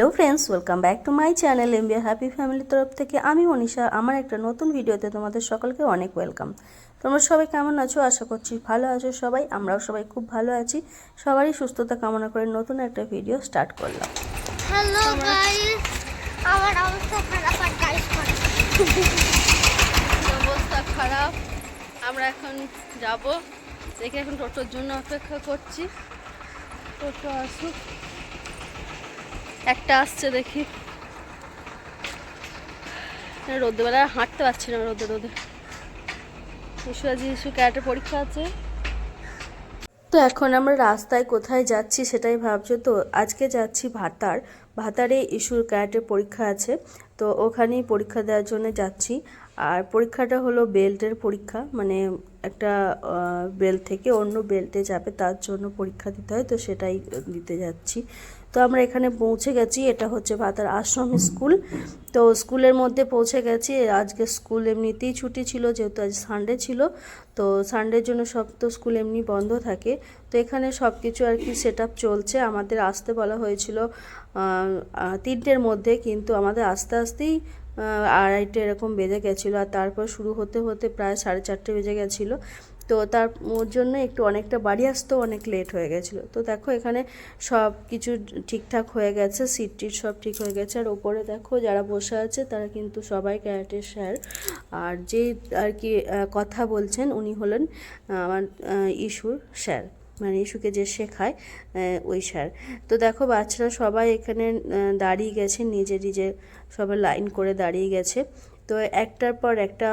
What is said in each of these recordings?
Hello friends welcome back to my channel MBR happy ফ্যামিলির তরফ থেকে। আমি মনীষা আমার একটা নতুন ভিডিওতে তোমাদের সকলকে অনেক ওয়েলকাম। তোমরা সবাই কেমন আছো? আশা করছি ভালো আছো সবাই আমরাও সবাই খুব ভালো আছি। সবারই সুস্থতা কামনা করে নতুন একটা ভিডিও স্টার্ট করলাম। হ্যালো গাইস আমার অবস্থা খারাপ আর গাইস অবস্থা খারাপ। আমরা এখন যাব। দেখে এখন টোটোর জন্য অপেক্ষা করছি। টোটো আসুক। একটা আসছে দেখি। রোদে বেলা হাঁটতে পারছি না রোদে রোদে। ইস্যু আজ ক্যারেটের পরীক্ষা আছে। তো এখন আমরা রাস্তায় কোথায় যাচ্ছি সেটাই ভাবছ? তো আজকে যাচ্ছি ভাতার। ভাতারে ইস্যুর ক্যারেটের পরীক্ষা আছে। তো ওখানেই পরীক্ষা দেওয়ার জন্য যাচ্ছি। আর পরীক্ষাটা হলো বেল্টের পরীক্ষা। মানে একটা বেল্ট থেকে অন্য বেল্টে যাবে, তার জন্য পরীক্ষা দিতে হয়। তো সেটাই দিতে যাচ্ছি। তো আমরা এখানে পৌঁছে গেছি, এটা হচ্ছে ভাতার আশ্রম স্কুল। তো স্কুলের মধ্যে পৌঁছে গেছি, আজকে স্কুল এমনিতেই ছুটি ছিল, যেহেতু আজ সানডে ছিল, তো সানডের জন্য সব তো স্কুল এমনি বন্ধ থাকে। তো এখানে সব কিছু আর কি সেট চলছে, আমাদের আসতে বলা হয়েছিল তিনটের মধ্যে, কিন্তু আমাদের আস্তে আস্তেই আড়াইটে এরকম বেজে গেছিল, আর তারপর শুরু হতে হতে প্রায় সাড়ে চারটে বেজে গেছিল। তো তার ওর জন্য একটু অনেকটা বাড়ি আসতেও অনেক লেট হয়ে গেছিল। তো দেখো এখানে সব কিছু ঠিকঠাক হয়ে গেছে সিট টিট সব ঠিক হয়ে গেছে। আর ওপরে দেখো যারা বসে আছে তারা কিন্তু সবাই ক্যারাটের স্যার। আর যে আর কি কথা বলছেন উনি হলেন আমার ইস্যুর স্যার। মানে ইস্যুকে যে শেখায় ওই স্যার। তো দেখো বাচ্চারা সবাই এখানে দাঁড়িয়ে গেছে, নিজে নিজে সবাই লাইন করে দাঁড়িয়ে গেছে। তো একটার পর একটা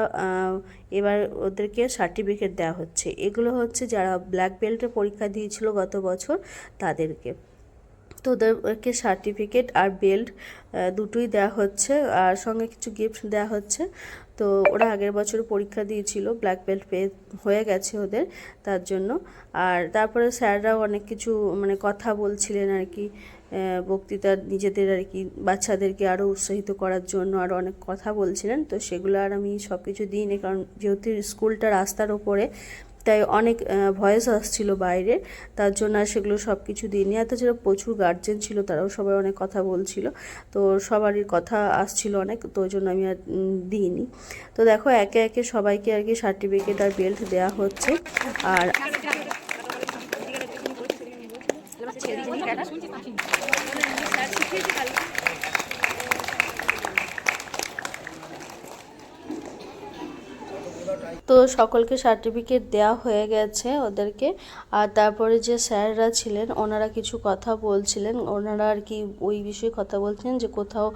এবার ওদেরকে সার্টিফিকেট দেওয়া হচ্ছে। এগুলো হচ্ছে যারা ব্ল্যাক বেল্টের পরীক্ষা দিয়েছিল গত বছর, তাদেরকে। তো ওদেরকে সার্টিফিকেট আর বেল্ট দুটোই দেওয়া হচ্ছে। আর সঙ্গে কিছু গিফট দেওয়া হচ্ছে। তো ওরা আগের বছর পরীক্ষা দিয়েছিল ব্ল্যাক বেল্ট পেয়ে হয়ে গেছে ওদের তার জন্য। আর তারপরে স্যাররাও অনেক কিছু মানে কথা বলছিলেন আর কি। বক্তৃতা নিজেদের আর কি বাচ্চাদেরকে আরও উৎসাহিত করার জন্য আরও অনেক কথা বলছিলেন তো সেগুলো আর আমি সব কিছু দিইনি কারণ যেহেতু স্কুলটা রাস্তার ওপরে তাই অনেক ভয়েস আসছিল বাইরে তার জন্য আর সেগুলো সব কিছু দিইনি এত যারা প্রচুর গার্জেন ছিল তারাও সবাই অনেক কথা বলছিল তো সবারই কথা আসছিল অনেক তো ওই জন্য আমি আর দিইনি তো দেখো একে একে সবাইকে আর কি সার্টিফিকেট আর বেল্ট দেওয়া হচ্ছে আর আসেনি তো সকলকে সার্টিফিকেট দেওয়া হয়ে গেছে ওদেরকে। আর তারপরে যে স্যাররা ছিলেন, ওনারা কিছু কথা বলছিলেন। ওনারা আর কি ওই বিষয়ে কথা বলছেন যে কোথাও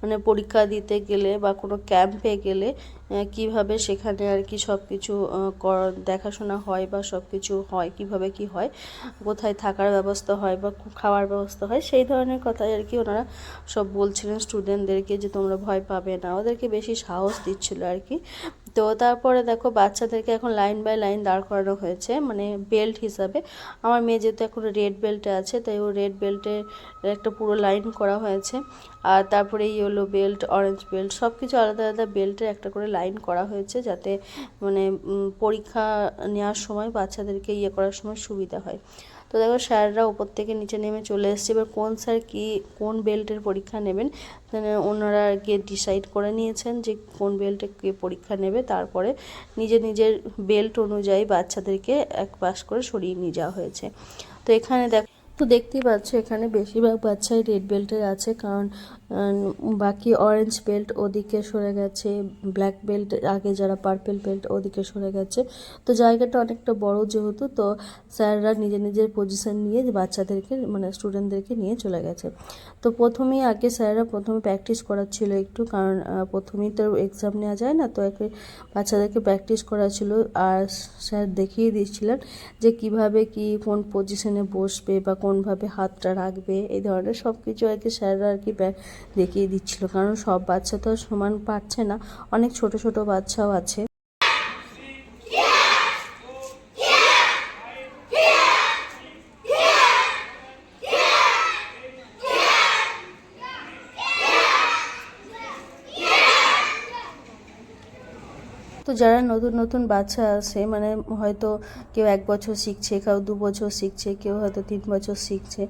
মানে পরীক্ষা দিতে গেলে বা কোনো ক্যাম্পে গেলে কীভাবে সেখানে আর কি সব কিছু দেখাশোনা হয় বা সব কিছু হয়, কীভাবে কি হয়, কোথায় থাকার ব্যবস্থা হয় বা খাওয়ার ব্যবস্থা হয়, সেই ধরনের কথাই আর কি ওনারা সব বলছিলেন স্টুডেন্টদেরকে যে তোমরা ভয় পাবে না। ওদেরকে বেশি সাহস দিচ্ছিল আর কি। তো তারপরে দেখো বাচ্চাদেরকে এখন লাইন বাই লাইন দাঁড় করানো হয়েছে মানে বেল্ট হিসাবে। আমার মেয়ে যেহেতু এখন রেড বেল্টে আছে, তাই ও রেড বেল্টের একটা পুরো লাইন করা হয়েছে। আর তারপরে ইয়েলো বেল্ট, অরেঞ্জ বেল্ট সব কিছু আলাদা আলাদা বেল্টের একটা করে লাইন করা হয়েছে যাতে মানে পরীক্ষা নেওয়ার সময় বাচ্চাদেরকে ইয়ে করার সময় সুবিধা হয়। তো দেখো স্যাররা উপর থেকে নিচে নেমে চলে এসছে। এবার কোন স্যার কি, কোন বেল্টের পরীক্ষা নেবেন? ওনারা গিয়ে ডিসাইড করে নিয়েছেন যে কোন বেল্টে কে পরীক্ষা নেবে। তারপরে নিজের নিজের বেল্ট অনুযায়ী বাচ্চাদেরকে এক পাশ করে সরিয়ে নিয়ে যাওয়া হয়েছে। তো এখানে দেখ তো দেখতেই পাচ্ছ, এখানে বেশিরভাগ বাচ্চাই রেড বেল্টের আছে, কারণ বাকি অরেঞ্জ বেল্ট ওদিকে সরে গেছে ব্ল্যাক বেল্ট আগে যারা পার্পেল বেল্ট ওদিকে সরে গেছে। তো জায়গাটা অনেকটা বড় যেহেতু, তো স্যাররা নিজের নিজের পজিশন নিয়ে বাচ্চাদেরকে মানে স্টুডেন্টদেরকে নিয়ে চলে গেছে। তো প্রথমেই আগে স্যাররা প্রথমে প্র্যাকটিস করাচ্ছিল একটু, কারণ প্রথমেই তো এক্সাম নেওয়া যায় না, তো একে বাচ্চাদেরকে প্র্যাকটিস করা ছিল আর স্যার দেখিয়ে দিচ্ছিলেন যে কীভাবে কি, কোন পজিশনে বসবে বা কোনভাবে হাতটা রাখবে, এই ধরনের সব কিছু আর কি স্যাররা আর কি দেখিয়ে দিচ্ছিল। কারণ সব বাচ্চা তো সমান পারছে না। অনেক ছোট ছোট বাচ্চাও আছে। তো যারা নতুন নতুন বাচ্চা আছে মানে হয়তো কেউ এক বছর শিখছে, কেউ দু বছর শিখছে, কেউ হয়তো তিন বছর শিখছে,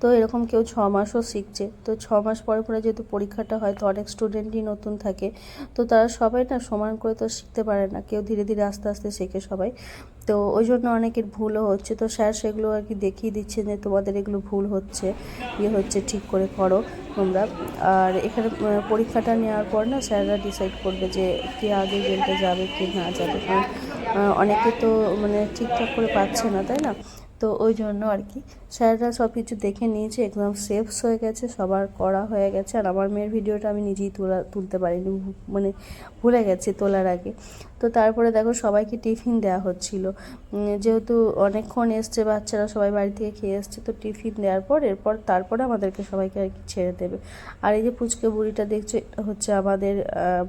তো এরকম কেউ ছ মাসও শিখছে, তো ছ মাস পরে পরে যেহেতু পরীক্ষাটা হয়, তো অনেক স্টুডেন্টই নতুন থাকে, তো তারা সবাই না সমান করে তো শিখতে পারে না, কেউ ধীরে ধীরে আস্তে আস্তে শেখে সবাই তো ওই জন্য অনেকের ভুলও হচ্ছে। তো স্যার সেগুলো আর কি দেখিয়ে দিচ্ছে যে তোমাদের এগুলো ভুল হচ্ছে ইয়ে হচ্ছে, ঠিক করে করো তোমরা। আর এখানে পরীক্ষাটা নেওয়ার পর না স্যাররা ডিসাইড করবে যে কে আগে গেমটা যাবে, কে না যাবে। কারণ অনেকে তো মানে ঠিকঠাক করে পাচ্ছে না, তাই না? তো ওই জন্য আর কি। স্যাররা সব কিছু দেখে নিয়েছে, একদম সেফস হয়ে গেছে, সবার করা হয়ে গেছে। আর আমার মেয়ের ভিডিওটা আমি নিজেই তোলা, তুলতে পারিনি মানে ভুলে গেছি তোলার আগে। তো তারপরে দেখো সবাইকে টিফিন দেওয়া হচ্ছিল। যেহেতু অনেকক্ষণ এসছে, বাচ্চারা সবাই বাড়ি থেকে খেয়ে এসছে, তো টিফিন দেওয়ার পর, এরপর তারপরে আমাদেরকে সবাইকে আর কি ছেড়ে দেবে। আর এই যে পুচকে বুড়িটা দেখছ হচ্ছে আমাদের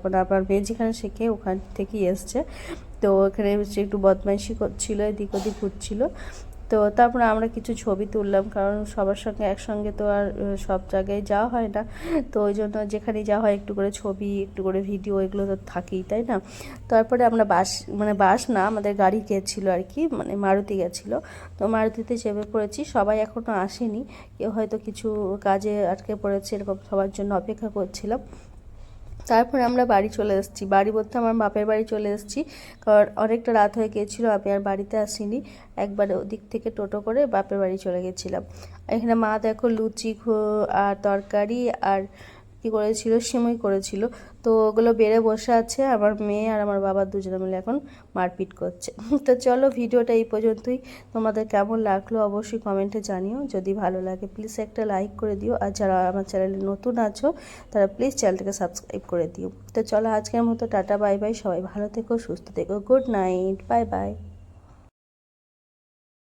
মানে আপনার মেয়ে যেখানে শেখে ওখান থেকেই এসছে। তো ওখানে হচ্ছে একটু বদমাইশি করছিল, এদিক ওদিক ঘুরছিল। তো তারপরে আমরা কিছু ছবি তুললাম, কারণ সবার সঙ্গে একসঙ্গে তো আর সব জায়গায় যাওয়া হয় না। তো ওই জন্য যেখানেই যাওয়া হয় একটু করে ছবি, একটু করে ভিডিও এগুলো তো থাকেই, তাই না? তারপরে আমরা বাস মানে বাস না, আমাদের গাড়ি গেছিল আর কি মানে মারুতি গেছিল। তো মারুতিতে চেপে পড়েছি, সবাই এখনও আসেনি। কেউ হয়তো কিছু কাজে আটকে পড়েছে, এরকম সবার জন্য অপেক্ষা করছিলাম। তারপরে আমরা বাড়ি চলে এসেছি। বাড়ি বলতে আমার বাপের বাড়ি চলে এসেছি। কারণ অনেকটা রাত হয়ে গিয়েছিল, আমি আর বাড়িতে আসিনি। একবার ওদিক থেকে টোটো করে বাপের বাড়ি চলে গেছিলাম। এখানে মা দেখো লুচি, ঘো- আর তরকারি, আর কি করেছিল, সিমই করেছিল। তো ওগুলো বেড়ে বসে আছে, আমার মেয়ে আর আমার বাবা দুজনে মিলে এখন মারপিট করছে। তো চলো ভিডিওটা এই পর্যন্তই। তোমাদের কেমন লাগল অবশ্যই কমেন্টে জানিও। যদি ভালো লাগে প্লিজ একটা লাইক করে দিও। আর যারা আমার চ্যানেলে নতুন আছো, তারা প্লিজ চ্যানেলটাকে সাবস্ক্রাইব করে দিও। তো চলো আজকের মতো টাটা বাই বাই সবাই ভালো থেকো, সুস্থ থেকো। Good night bye bye